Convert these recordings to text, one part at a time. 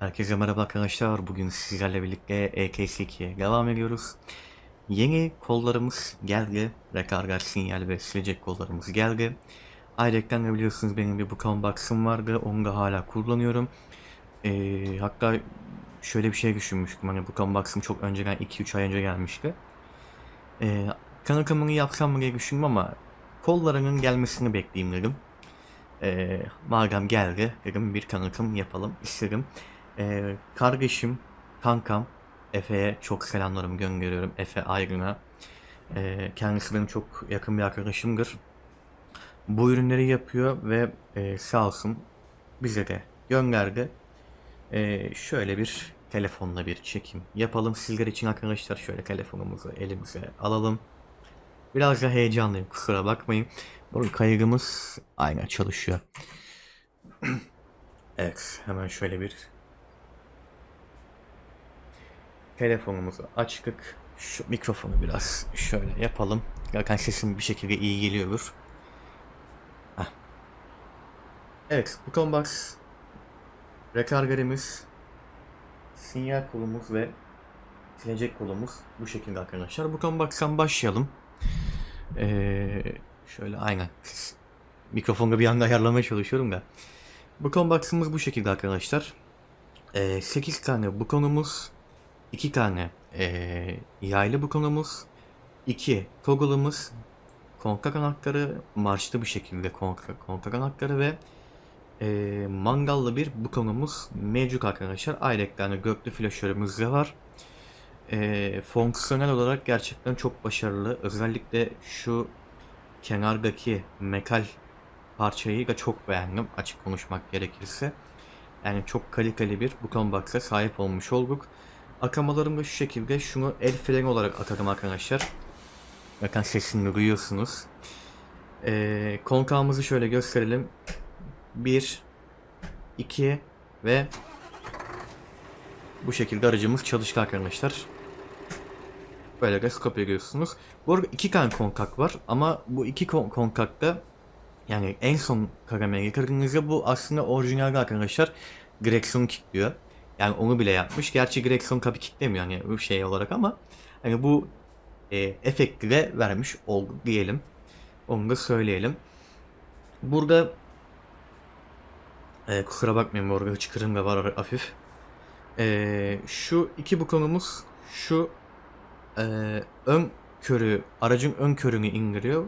Herkese merhaba arkadaşlar. Bugün sizlerle birlikte EKS2'ye devam ediyoruz. Yeni kollarımız geldi. Rekarga sinyal ve silecek kollarımız geldi. Ayrıca de biliyorsunuz benim bir Bukon Box'ım vardı. Onu da hala kullanıyorum. Ee, hatta şöyle bir şey düşünmüştüm. Hani Bukon Box'ım çok önceden 2-3 ay önce gelmişti. Ee, tanıtımını yapsam mı diye düşündüm ama kollarının gelmesini bekleyeyim dedim. Ee, madem geldi dedim bir tanıtım yapalım istedim. Ee, kardeşim, kankam Efe'ye çok selamlarımı gönderiyorum. Efe Aygın'a. Ee, kendisi benim çok yakın bir arkadaşımdır. Bu ürünleri yapıyor ve e, sağ olsun bize de gönderdi. Ee, şöyle bir telefonla bir çekim yapalım. Sizler için arkadaşlar şöyle telefonumuzu elimize alalım. Biraz da heyecanlıyım kusura bakmayın. Bu kaygımız aynen çalışıyor. evet hemen şöyle bir telefonumuzu açtık. Şu mikrofonu biraz şöyle yapalım. Zaten sesim bir şekilde iyi geliyordur. Heh. Evet, bu Combox rekargarimiz, sinyal kolumuz ve silecek kolumuz bu şekilde arkadaşlar. Bu Combox'tan başlayalım. Ee, şöyle aynen. Mikrofonu bir anda ayarlamaya çalışıyorum da. Bu Combox'ımız bu şekilde arkadaşlar. Ee, 8 tane bu 2 tane ee, yaylı bu konumuz, 2 toggle'ımız, konka kanatları, marşlı bir şekilde konka, konka kanatları ve ee, mangallı bir bu konumuz mevcut arkadaşlar. Ayrıca göklü flaşörümüz de var. Ee, fonksiyonel olarak gerçekten çok başarılı. Özellikle şu kenardaki metal parçayı da çok beğendim açık konuşmak gerekirse. Yani çok kaliteli bir buton box'a sahip olmuş olduk. Akamalarım da şu şekilde şunu el freni olarak atadım arkadaşlar. Bakın sesini duyuyorsunuz. Ee, konkağımızı şöyle gösterelim. 1 2 ve bu şekilde aracımız çalıştı arkadaşlar. Böyle de scope görüyorsunuz. Bu arada iki tane konkak var ama bu iki kon konkakta yani en son karamaya yıkadığınızda bu aslında orijinalde arkadaşlar direksiyon kilitliyor. Yani onu bile yapmış. Gerçi direksiyon tabii kilitlemiyor yani bu şey olarak ama hani bu e, efekti de vermiş oldu diyelim. Onu da söyleyelim. Burada e, kusura bakmayın bu arada hıçkırım da var hafif. E, şu iki bu konumuz şu e, ön körü aracın ön körünü indiriyor.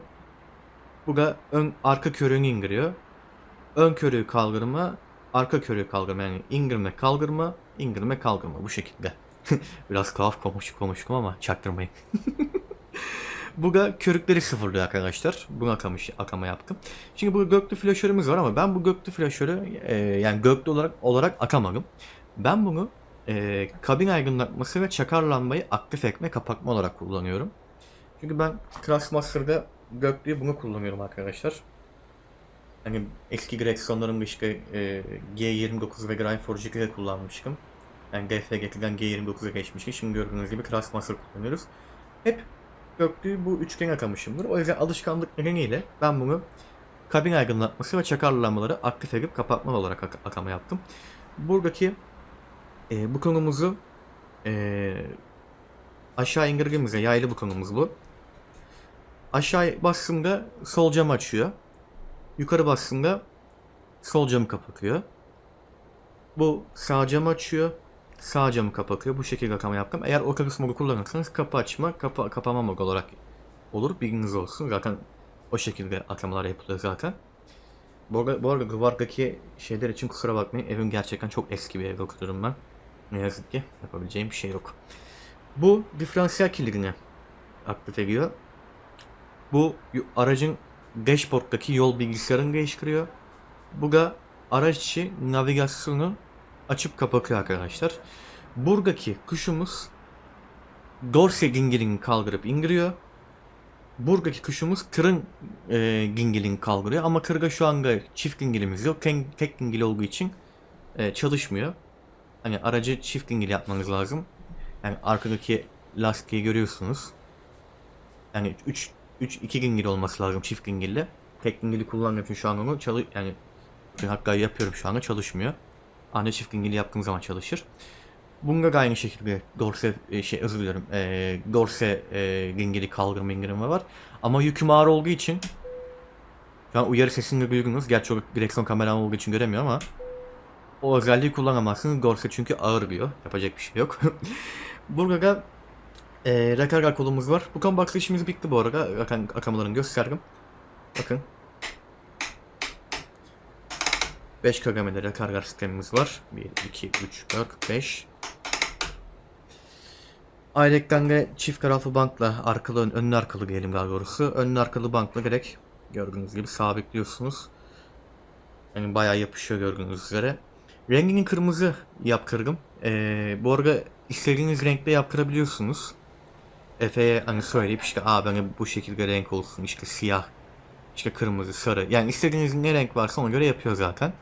Bu da ön arka körüğünü indiriyor. Ön körüğü kaldırma, arka körüğü kaldırma yani indirme kaldırma, indirme kaldırma bu şekilde. Biraz tuhaf konuş konuştum ama çaktırmayın. bu da körükleri sıfırlıyor arkadaşlar. Bunu akamış, akama yaptım. Şimdi bu göklü flaşörümüz var ama ben bu göklü flaşörü e, yani göklü olarak olarak akamadım. Ben bunu e, kabin aydınlatması ve çakar lambayı aktif etme kapatma olarak kullanıyorum. Çünkü ben Crashmaster'da göklüğü bunu kullanıyorum arkadaşlar. Hani eski direksiyonlarımda işte e, G29 ve Grindforge'ı de kullanmıştım. Yani GFG'den G29'a geçmiştim. Şimdi gördüğünüz gibi Crashmaster kullanıyoruz. Hep göklüğü bu üçgen akamışımdır. O yüzden alışkanlık nedeniyle ben bunu kabin aydınlatması ve çakar lambaları aktif edip kapatma olarak ak- akama yaptım. Buradaki e, bu konumuzu e, aşağı indirdiğimizde yaylı bu konumuz bu. Aşağı bastığımda sol cam açıyor. Yukarı bastığımda sol camı kapatıyor. Bu sağ camı açıyor. Sağ camı kapatıyor. Bu şekilde akama yaptım. Eğer Oculus modu kullanırsanız kapı açma, kapı kapama modu olarak olur. Bilginiz olsun. Zaten o şekilde akamalar yapılıyor zaten. Bu arada, bu arada duvardaki şeyler için kusura bakmayın. Evim gerçekten çok eski bir evde oturuyorum ben. Ne yazık ki yapabileceğim bir şey yok. Bu diferansiyel kilidini aktif ediyor. Bu aracın dashboard'daki yol bilgisayarını değiştiriyor. Bu da araç içi navigasyonu açıp kapatıyor arkadaşlar. Buradaki kuşumuz Dorse gingelini kaldırıp indiriyor. Buradaki kuşumuz tırın e, gingelini kaldırıyor ama tırda şu anda çift gingelimiz yok. Tek, tek gingil olduğu için e, çalışmıyor. Hani aracı çift dingil yapmanız lazım. Yani arkadaki lastiği görüyorsunuz. Yani 3 3 2 dingil olması lazım çift dingille. Tek dingili kullandığım için şu an onu çalı yani hatta yapıyorum şu anda çalışmıyor. Ancak çift dingili yaptığım zaman çalışır. Bunda da aynı şekilde dorse e, şey özür dilerim e, dorse e, dingili kaldırma indirimi var. Ama yüküm ağır olduğu için şu an uyarı sesini duydunuz. Gerçi o direksiyon kameram olduğu için göremiyor ama o özelliği kullanamazsınız. Dorse çünkü ağır diyor. Yapacak bir şey yok. Burada da e, rekarga kolumuz var. Bu combox işimiz bitti bu arada. Rakan, akamalarını gösterdim. Bakın. 5 kagamede rekarga sistemimiz var. 1, 2, 3, 4, 5. Ayrıca de çift taraflı bankla arkalı ön, önlü arkalı diyelim daha doğrusu. Önlü arkalı bankla direkt gördüğünüz gibi sabitliyorsunuz. Yani bayağı yapışıyor gördüğünüz üzere. Rengini kırmızı yaptırdım. Ee, bu arada istediğiniz renkte yaptırabiliyorsunuz. Efe'ye hani söyleyip işte aa bana bu şekilde renk olsun işte siyah, işte kırmızı, sarı. Yani istediğiniz ne renk varsa ona göre yapıyor zaten.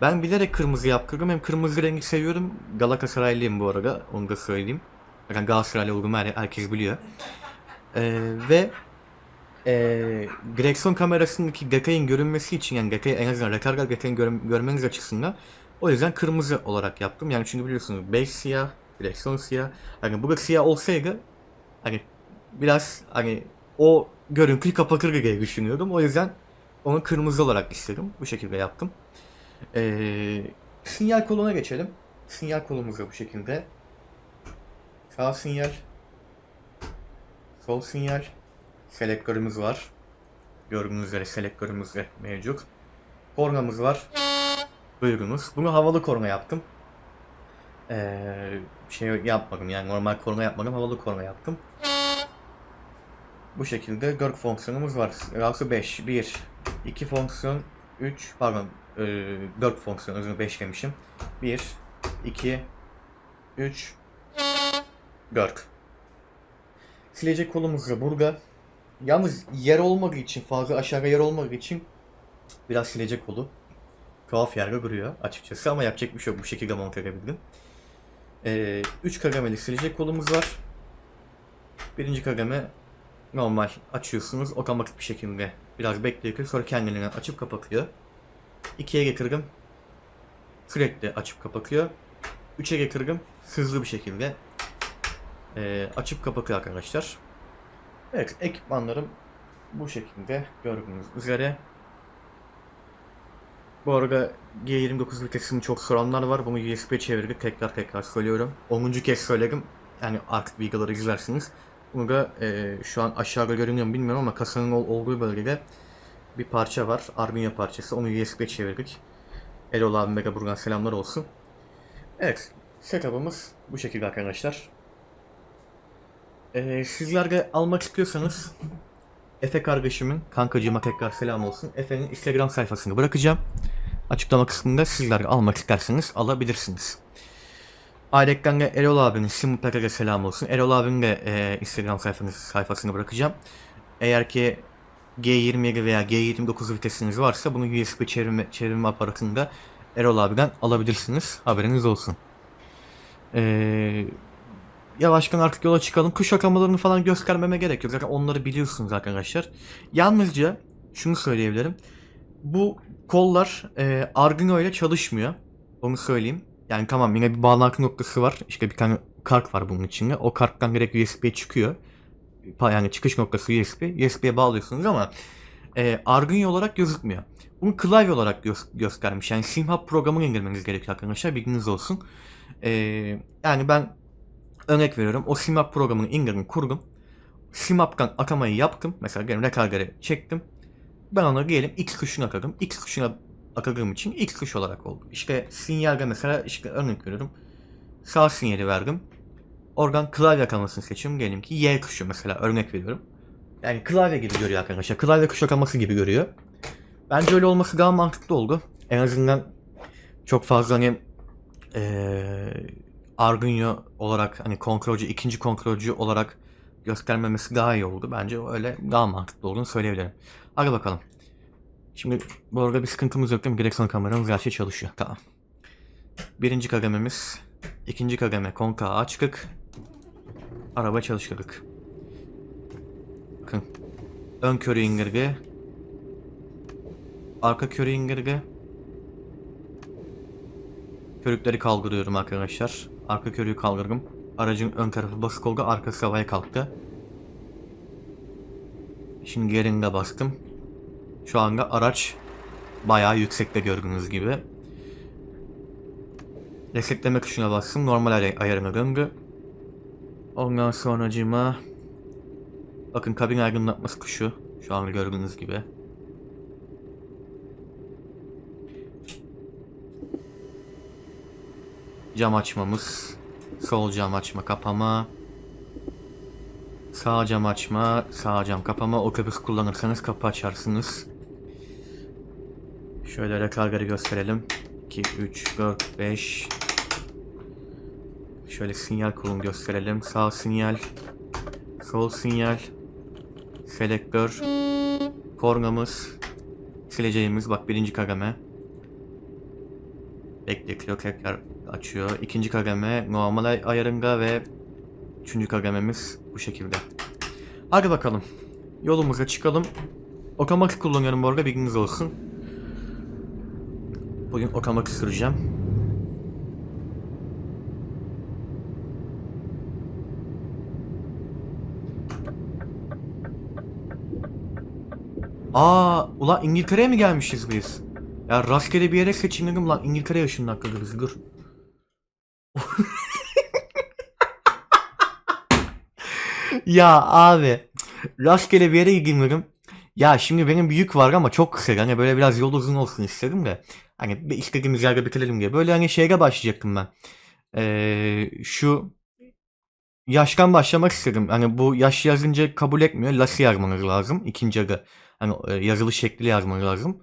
Ben bilerek kırmızı yaptırdım. Hem kırmızı rengi seviyorum. Galatasaraylıyım bu arada. Onu da söyleyeyim. Yani Galatasaraylı olduğumu her, herkes biliyor. Ee, ve ee, direksiyon kamerasındaki detayın görünmesi için yani detayı en azından retargal detayını gör, görmeniz açısından o yüzden kırmızı olarak yaptım. Yani çünkü biliyorsunuz base siyah, direksiyon siyah. Hani bu da siyah olsaydı hani biraz hani o görüntüyü kapatır diye düşünüyordum. O yüzden onu kırmızı olarak istedim. Bu şekilde yaptım. Ee, sinyal koluna geçelim. Sinyal kolumuz da bu şekilde. Sağ sinyal. Sol sinyal. Selektörümüz var. Gördüğünüz üzere selektörümüz de mevcut. Kornamız var. Buyurunuz. Bunu havalı korna yaptım. Ee, şey yapmadım yani normal korna yapmadım havalı korna yaptım. Bu şekilde 4 fonksiyonumuz var. Rası 5. 1, 2 fonksiyon, 3, pardon e, 4 fonksiyon özür 5 demişim. 1, 2, 3, 4. Silecek kolumuz da burada. Yalnız yer olmadığı için fazla aşağıya yer olmadığı için biraz silecek kolu. Tuhaf yerde duruyor açıkçası ama yapacak bir şey yok. Bu şekilde monte edebildim. 3 kademeli silecek kolumuz var. Birinci kademe normal açıyorsunuz otomatik bir şekilde biraz bekleyip sonra kendiliğinden açıp kapatıyor. 2'ye getirdim. Sürekli açıp kapatıyor. 3'e getirdim. Hızlı bir şekilde e, açıp kapatıyor arkadaşlar. Evet ekipmanlarım bu şekilde gördüğünüz üzere. Bu arada G29 vitesini çok soranlar var. Bunu USB'ye çevirdik. Tekrar tekrar söylüyorum. 10. kez söyledim. Yani artık bilgileri izlersiniz. Bunu da e, şu an aşağıda görünüyor mu bilmiyorum ama kasanın ol- olduğu bölgede bir parça var. Arduino parçası. Onu USB'ye çevirdik. Erol abime de buradan selamlar olsun. Evet. Setup'ımız bu şekilde arkadaşlar. Ee, sizler de almak istiyorsanız Efe kardeşimin, kankacığıma tekrar selam olsun. Efe'nin Instagram sayfasını bırakacağım. Açıklama kısmında sizler almak isterseniz alabilirsiniz. Ayrıca de Erol abinin Simulpak'a selam olsun. Erol abinin de e, Instagram sayfasını, sayfasını bırakacağım. Eğer ki G27 veya G29 vitesiniz varsa bunu USB çevirme, çevirme aparatında Erol abiden alabilirsiniz. Haberiniz olsun. Eee yavaştan artık yola çıkalım. Kuş akamalarını falan göstermeme gerek yok. Zaten onları biliyorsunuz arkadaşlar. Yalnızca şunu söyleyebilirim. Bu kollar e, Arduino ile çalışmıyor. Onu söyleyeyim. Yani tamam yine bir bağlantı noktası var. İşte bir tane kart var bunun içinde. O karttan direkt USB'ye çıkıyor. Yani çıkış noktası USB. USB'ye bağlıyorsunuz ama e, Arduino olarak gözükmüyor. Bunu klavye olarak gö- göstermiş. Yani SimHub programını indirmeniz gerekiyor arkadaşlar. Bilginiz olsun. E, yani ben örnek veriyorum. O SimHub programını indirdim, kurdum. SimHub'dan atamayı yaptım. Mesela gelin rekargara çektim. Ben ona diyelim X tuşuna atadım. X tuşuna atadığım için X tuş olarak oldu. İşte sinyalde mesela işte örnek veriyorum. Sağ sinyali verdim. Oradan klavye atamasını seçiyorum. Diyelim ki Y tuşu mesela örnek veriyorum. Yani klavye gibi görüyor arkadaşlar. Klavye tuş ataması gibi görüyor. Bence öyle olması daha mantıklı oldu. En azından çok fazla hani eee Arduino olarak hani kontrolcü, ikinci kontrolcü olarak göstermemesi daha iyi oldu. Bence öyle daha mantıklı olduğunu söyleyebilirim. Hadi bakalım. Şimdi bu arada bir sıkıntımız yok değil mi? Direksiyon kameramız her şey çalışıyor. Tamam. Birinci kadememiz. ikinci kademe konka açık. Araba çalışırdık. Bakın. Ön körü indirge. Arka körü indirge. Körükleri kaldırıyorum arkadaşlar. Arka körüğü kaldırdım. Aracın ön tarafı basık oldu. Arkası havaya kalktı. Şimdi yerinde bastım. Şu anda araç bayağı yüksekte gördüğünüz gibi. Resetleme tuşuna bastım. Normal ay- ayarına döndü. Ondan sonracığıma bakın kabin aydınlatması tuşu. Şu an gördüğünüz gibi. Cam açmamız. Sol cam açma kapama. Sağ cam açma, sağ cam kapama. Otobüs kullanırsanız kapı açarsınız. Şöyle rekargları gösterelim. 2, 3, 4, 5. Şöyle sinyal kolunu gösterelim. Sağ sinyal. Sol sinyal. Selektör. Kornamız. Sileceğimiz bak birinci kademe. Bekletiyor tekrar açıyor. İkinci kademe normal ay- ayarında ve üçüncü kadememiz bu şekilde. Hadi bakalım. Yolumuza çıkalım. Otomatik kullanıyorum bu arada bilginiz olsun. Bugün otomatik süreceğim. Aa, ulan İngiltere'ye mi gelmişiz biz? Ya rastgele bir yere seçildim lan İngiltere'ye ışınlandık biz dur. ya abi rastgele bir yere girmedim. Ya şimdi benim bir yük var ama çok kısa. Hani böyle biraz yol uzun olsun istedim de. Hani bir istediğimiz yerde bitirelim diye. Böyle hani şeye başlayacaktım ben. Ee, şu yaştan başlamak istedim. Hani bu yaş yazınca kabul etmiyor. Lası yazmanız lazım. İkinci adı. Hani e, yazılı şekli yazmanız lazım.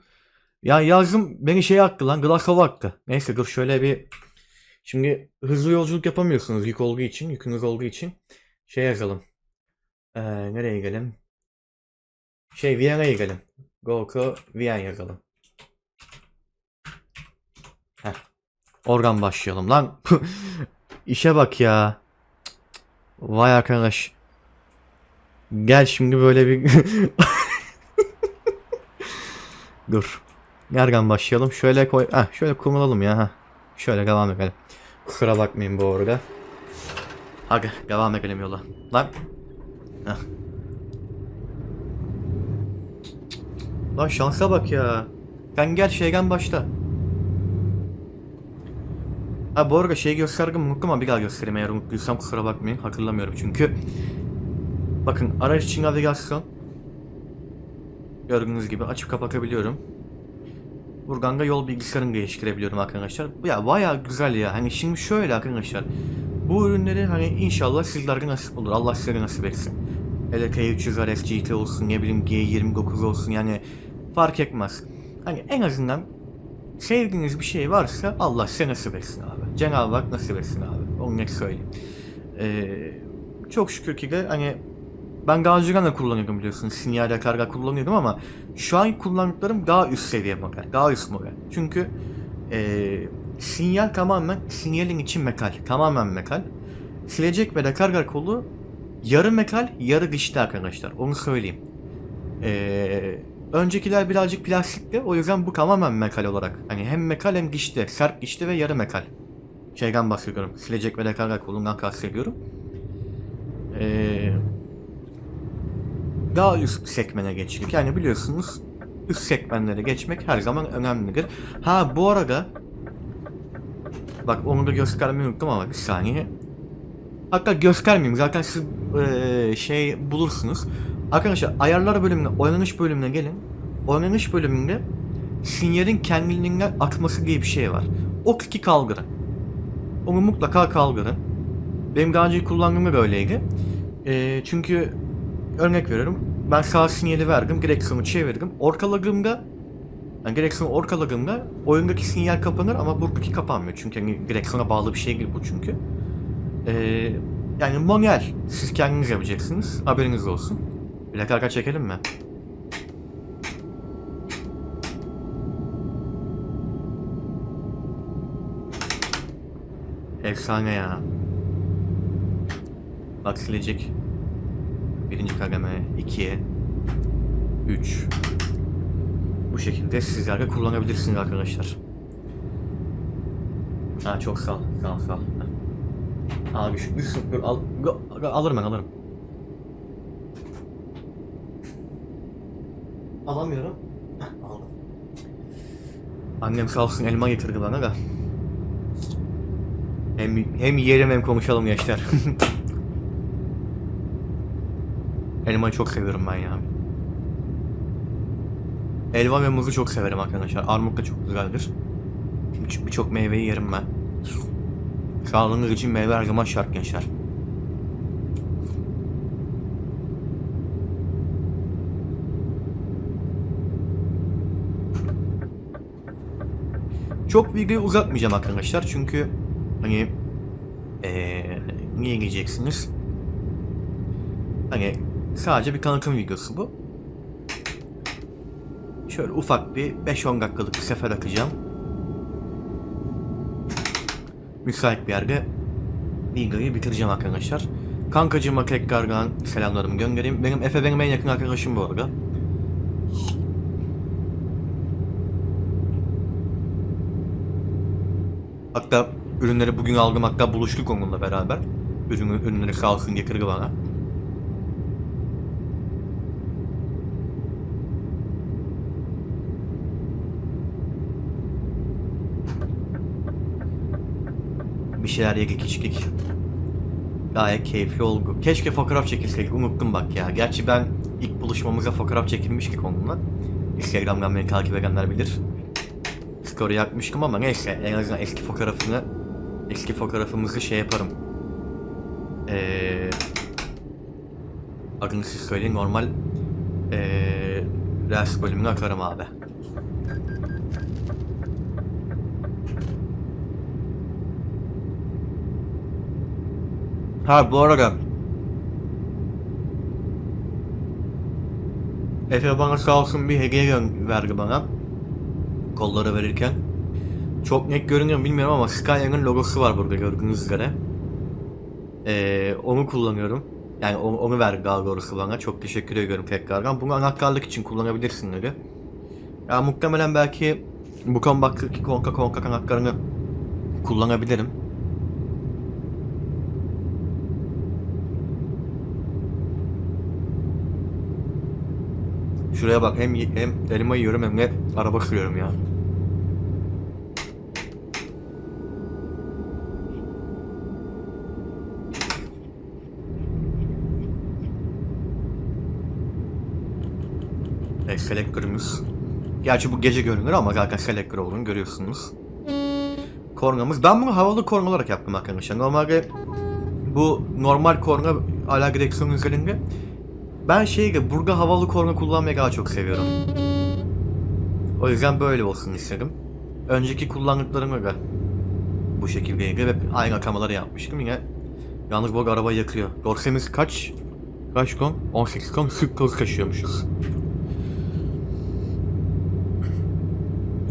Ya yazdım beni şey attı lan Glasgow attı. Neyse dur şöyle bir Şimdi hızlı yolculuk yapamıyorsunuz yük olduğu için, yükünüz olduğu için. Şey yazalım. Ee, nereye gidelim? Şey Viyana'ya gidelim. Go to Viyana yazalım. Heh. Oradan başlayalım lan. İşe bak ya. Vay arkadaş. Gel şimdi böyle bir... Dur. Nereden başlayalım? Şöyle koy. Heh, şöyle kurulalım ya. Heh. Şöyle devam edelim. Kusura bakmayın bu arada. Hadi devam edelim yola. Lan. Heh. Lan şansa bak ya. Sen gel şeyden başla. Ha bu arada şey gösterdim unuttum ama bir daha göstereyim eğer unuttuysam kusura bakmayın hatırlamıyorum çünkü. Bakın araç için navigasyon. Gördüğünüz gibi açıp kapatabiliyorum. Buradan da yol bilgisayarını değiştirebiliyorum arkadaşlar. Ya bayağı güzel ya. Hani şimdi şöyle arkadaşlar. Bu ürünleri hani inşallah sizlere nasip olur. Allah size nasip etsin. Hele T300 RS GT olsun ne bileyim G29 olsun yani fark etmez. Hani en azından sevdiğiniz bir şey varsa Allah size nasip etsin abi. Cenab-ı Hak nasip etsin abi. Onu net söyleyeyim. Ee, çok şükür ki de hani ben daha önceden de kullanıyordum biliyorsunuz. Sinyal karga kullanıyordum ama şu an kullandıklarım daha üst seviye model. Daha üst model. Çünkü eee sinyal tamamen sinyalin için mekal. Tamamen mekal. Silecek ve dekarga kolu yarı mekal, yarı dişli arkadaşlar. Onu söyleyeyim. Eee öncekiler birazcık plastikti. O yüzden bu tamamen mekal olarak. Hani hem mekal hem dişli. Sert dişli ve yarı mekal. Şeyden bahsediyorum. Silecek ve dekarga kolundan kastediyorum. Eee daha üst sekmene geçtik. Yani biliyorsunuz üst sekmenlere geçmek her zaman önemlidir. Ha bu arada bak onu da göstermeyi unuttum ama bir saniye. Hatta göstermeyeyim zaten siz eee, şey bulursunuz. Arkadaşlar ayarlar bölümüne, oynanış bölümüne gelin. Oynanış bölümünde sinyalin kendiliğinden akması diye bir şey var. O kiki kaldırın. Onu mutlaka kaldırın. Benim daha önce kullandığımda böyleydi. Eee, çünkü Örnek veriyorum. Ben sağ sinyali verdim. Direksiyonu çevirdim. Orkaladığımda yani direksiyonu orkaladığımda oyundaki sinyal kapanır ama buradaki kapanmıyor. Çünkü hani direksiyona bağlı bir şey değil bu çünkü. Ee, yani manuel. Siz kendiniz yapacaksınız. Haberiniz olsun. Bir dakika çekelim mi? Efsane ya. Bak silecek. Birinci kademe, ikiye, üç. Bu şekilde sizler de kullanabilirsiniz arkadaşlar. Ha çok sağ ol. Sağ ol sağ ol. Abi şu bir dur al, alırım ben alırım. Alamıyorum. Heh, Aldım. Annem sağ olsun elma getirdi bana da. Hem, hem yiyelim hem konuşalım gençler. Elmayı çok seviyorum ben ya. Elma ve muzu çok severim arkadaşlar. Armut da çok güzeldir. Bir- Birçok meyveyi yerim ben. Sağlığınız için meyve her zaman şart gençler. Çok videoyu uzatmayacağım arkadaşlar çünkü hani eee niye gideceksiniz? Hani sadece bir tanıtım videosu bu. Şöyle ufak bir 5-10 dakikalık bir sefer atacağım. Müsait bir yerde videoyu bitireceğim arkadaşlar. Kankacığıma tekrardan selamlarımı göndereyim. Benim Efe benim en yakın arkadaşım bu arada. Hatta ürünleri bugün aldım hatta buluştuk onunla beraber. Ürünü, ürünleri olsun getirdi bana. Bir şeyler yedik içtik. Gayet keyifli oldu. Keşke fotoğraf çekilseydik unuttum bak ya. Gerçi ben ilk buluşmamıza fotoğraf çekilmiştik onunla. Instagram'dan beni takip edenler bilir. Story yakmıştım ama neyse en azından eski fotoğrafını eski fotoğrafımızı şey yaparım. Eee adını siz söyleyin normal eee ders bölümüne atarım abi. Ha bu arada Efe bana sağ olsun bir hediye verdi bana kolları verirken. Çok net görünüyor mu bilmiyorum ama Skyline'ın logosu var burada gördüğünüz üzere. Ee, onu kullanıyorum. Yani onu, onu verdi daha doğrusu bana. Çok teşekkür ediyorum tekrardan. Bunu anahtarlık için kullanabilirsin dedi. Ya muhtemelen belki bu kombaktaki konka konka anahtarını kullanabilirim. Şuraya bak hem hem elma yiyorum hem de araba sürüyorum ya. Evet, selektörümüz. Gerçi bu gece görünür ama zaten selektör olduğunu görüyorsunuz. Kornamız. Ben bunu havalı korna olarak yaptım arkadaşlar. Normalde bu normal korna ala direksiyon üzerinde. Ben şeyde burada havalı korna kullanmayı daha çok seviyorum. O yüzden böyle olsun istedim. Önceki kullandıklarımı da bu şekildeydi ve aynı atamaları yapmıştım yine. Yalnız bu arabayı yakıyor. Dorsemiz kaç? Kaç ton? 18 ton sık taşıyormuşuz.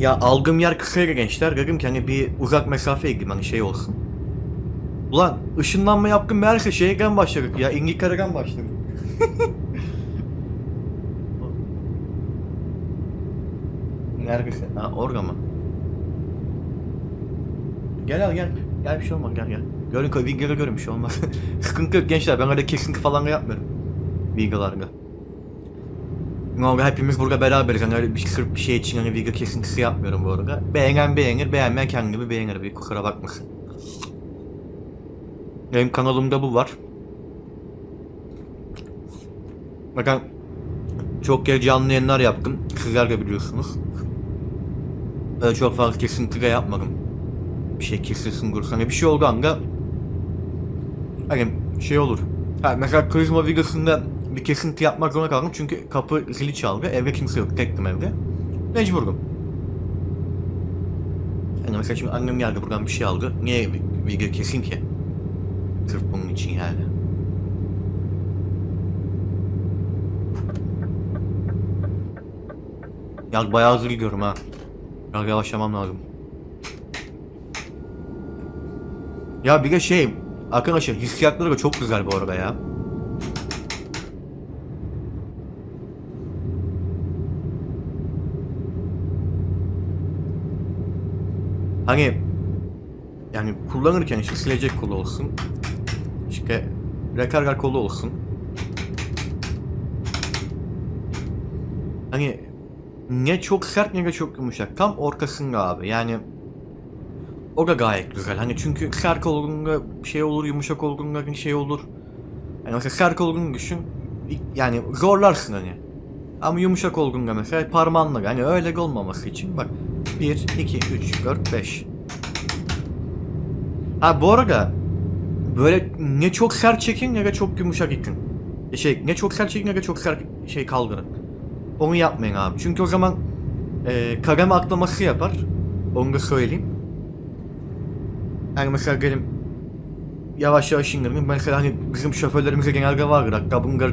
Ya aldığım yer kısaydı gençler. Dedim ki hani bir uzak mesafeye gideyim hani şey olsun. Ulan ışınlanma yaptım meğerse şeyden başladık ya. İngiltere'den başladık. Neredesin? Ha orada mı? Gel al gel. Gel bir şey olmaz gel gel. Görün videoda görün bir şey olmaz. Sıkıntı yok gençler ben öyle kesinti falan da yapmıyorum. Videolarda. Oldu hepimiz burada beraberiz hani öyle bir sırf bir şey için hani video kesintisi yapmıyorum bu arada. Beğenen beğenir beğenmeyen kendimi beğenir bir kusura bakmasın. Benim kanalımda bu var. Bakın çok kez canlı yayınlar yaptım. Sizler de biliyorsunuz. Öyle çok fazla kesinti de yapmadım. Bir şey kesilsin dursun. Hani bir şey oldu anda hani şey olur. Ha, mesela karizma videosunda bir kesinti yapmak zorunda kaldım çünkü kapı zili çaldı. Evde kimse yok. Tektim evde. Mecburdum. Yani mesela şimdi annem geldi buradan bir şey aldı. Niye video kesin ki? Sırf bunun için yani. Ya bayağı hızlı gidiyorum ha. Biraz yavaşlamam lazım. Ya bir de şey arkadaşlar hissiyatları da çok güzel bu arada ya. Hani yani kullanırken işte silecek kolu olsun. İşte rekarga kolu olsun. Hani ne çok sert ne de çok yumuşak. Tam ortasında abi. Yani o da gayet güzel. Hani çünkü sert olduğunda şey olur, yumuşak olduğunda bir şey olur. Yani mesela sert olduğunu düşün. Yani zorlarsın hani. Ama yumuşak olduğunda mesela parmağınla yani öyle olmaması için bak 1, 2, 3, 4, 5. Ha bu arada böyle ne çok sert çekin ne de çok yumuşak itin. E Şey ne çok sert çekin ne de çok sert şey kaldırın. Onu yapmayın abi. Çünkü o zaman e, kademe atlaması yapar. Onu da söyleyeyim. Yani mesela gelin yavaş yavaş indirin. Mesela hani bizim şoförlerimize genelde vardır. Hatta bunlar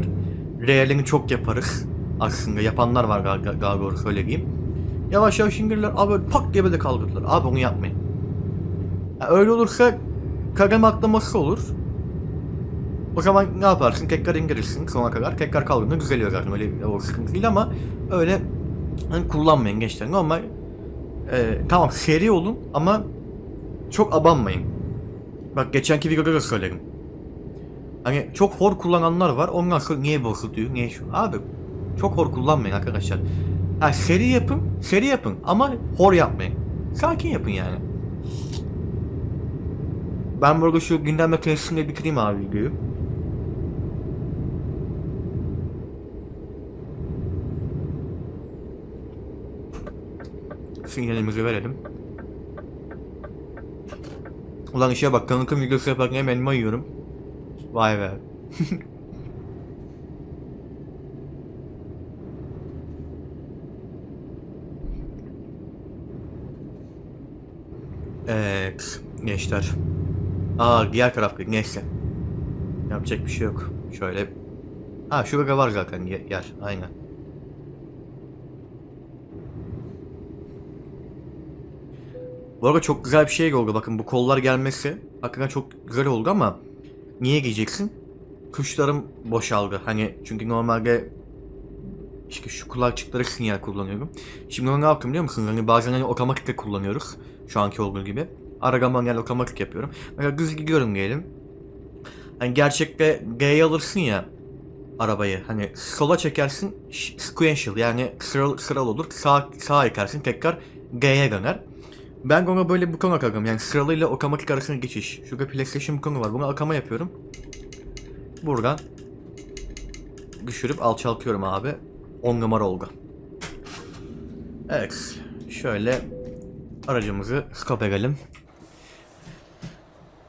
realini çok yaparız. Aslında yapanlar var galiba, doğru söyleyeyim. Yavaş yavaş indirirler. Abi böyle pak diye böyle kaldırırlar. Abi onu yapmayın. Ya öyle olursa kademe atlaması olur. O zaman ne yaparsın? Tekrar indirirsin sona kadar. Tekrar kaldığında düzeliyor zaten. Öyle o sıkıntı değil ama öyle hani kullanmayın gençler. Normal e, tamam seri olun ama çok abanmayın. Bak geçenki videoda da söyledim. Hani çok hor kullananlar var. Ondan sonra niye bozuluyor, niye şu. Abi çok hor kullanmayın arkadaşlar. Ha, seri yapın, seri yapın ama hor yapmayın. Sakin yapın yani. Ben burada şu gündem makinesini bitireyim abi videoyu. Sinyalimizi verelim. Ulan işe bak kanıtım videosu yaparken elma yiyorum. Vay be. evet gençler. Aa diğer taraf neyse. Yapacak bir şey yok. Şöyle. Ha şurada var zaten yer. Aynen. Bu arada çok güzel bir şey oldu. Bakın bu kollar gelmesi hakikaten çok güzel oldu ama niye giyeceksin? Kuşlarım boşaldı. Hani çünkü normalde işte şu kulakçıkları sinyal kullanıyorum. Şimdi onu ne yaptım biliyor musunuz? Hani bazen hani otomatik kullanıyoruz. Şu anki olduğu gibi. Ara manuel otomatik yapıyorum. Mesela düz gidiyorum diyelim. Hani gerçekte G'ye alırsın ya arabayı. Hani sola çekersin sequential yani sıralı, sıralı olur. Sağ, sağa ekersin tekrar G'ye döner. Ben ona böyle bu konu akagım. Yani sıralıyla otomatik arasında geçiş. Şurada PlayStation bu konu var. Bunu akama yapıyorum. Buradan düşürüp alçaltıyorum abi. 10 numara oldu. Evet. Şöyle aracımızı stop edelim.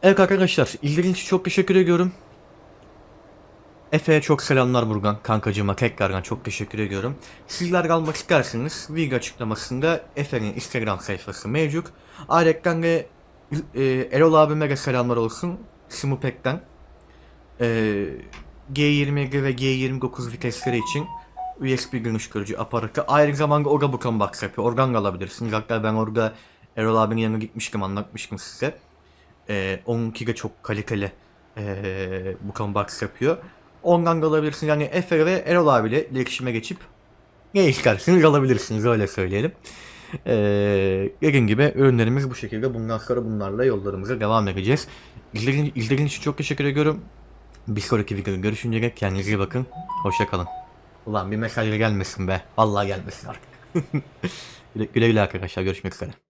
Evet arkadaşlar izlediğiniz için çok teşekkür ediyorum. Efe'ye çok selamlar buradan kankacığıma tekrardan çok teşekkür ediyorum. Sizler kalmak isterseniz video açıklamasında Efe'nin Instagram sayfası mevcut. Ayrıca de e, Erol abime de selamlar olsun. Simupek'ten. E, G20 ve G29 vitesleri için USB görünüş görücü aparatı. Aynı zamanda orada bu box yapıyor. Oradan da alabilirsiniz. Hatta ben orada Erol abinin yanına gitmiştim anlatmıştım size. E, onunki de çok kaliteli e, bu box yapıyor. Ondan da alabilirsiniz. Yani Efe ve Erol abiyle iletişime geçip ne isterseniz alabilirsiniz öyle söyleyelim. Ee, dediğim gibi ürünlerimiz bu şekilde. Bundan sonra bunlarla yollarımıza devam edeceğiz. İzlediğiniz, izlediğiniz için çok teşekkür ediyorum. Bir sonraki videoda görüşünceye kendinize iyi bakın. Hoşçakalın. Ulan bir mesaj gelmesin be. Vallahi gelmesin artık. güle güle arkadaşlar. Görüşmek üzere.